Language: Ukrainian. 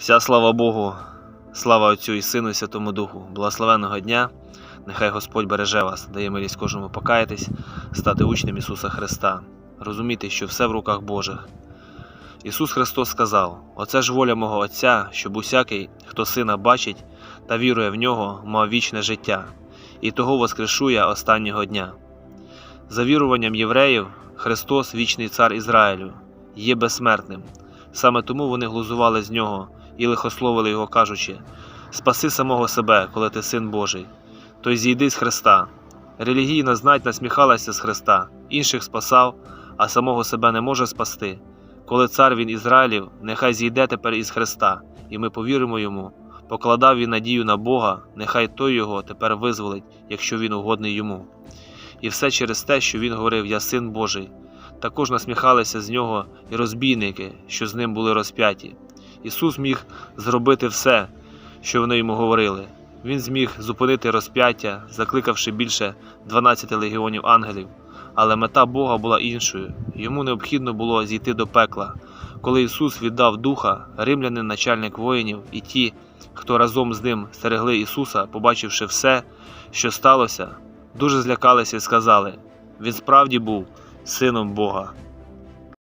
Вся слава Богу, слава Отцю і Сину і Святому Духу. Благословенного дня. Нехай Господь береже вас, дає милість кожному покаятись, стати учнем Ісуса Христа, розуміти, що все в руках Божих. Ісус Христос сказав: Оце ж воля мого Отця, щоб усякий, хто сина бачить та вірує в нього, мав вічне життя, і того воскрешу я останнього дня. За віруванням євреїв, Христос, вічний цар Ізраїлю, є безсмертним. Саме тому вони глузували з нього і лихословили його, кажучи: Спаси самого себе, коли ти син Божий, то й зійди з Христа. Релігійна знать насміхалася з Христа, інших спасав, а самого себе не може спасти. Коли цар він Ізраїлів, нехай зійде тепер із Христа, і ми повіримо йому. Покладав він надію на Бога, нехай той його тепер визволить, якщо він угодний йому. І все через те, що він говорив Я син Божий. Також насміхалися з нього і розбійники, що з ним були розп'яті. Ісус міг зробити все, що вони йому говорили. Він зміг зупинити розп'яття, закликавши більше 12 легіонів ангелів. Але мета Бога була іншою. Йому необхідно було зійти до пекла. Коли Ісус віддав духа, римлянин, начальник воїнів, і ті, хто разом з ним стерегли Ісуса, побачивши все, що сталося, дуже злякалися і сказали: Він справді був сином Бога.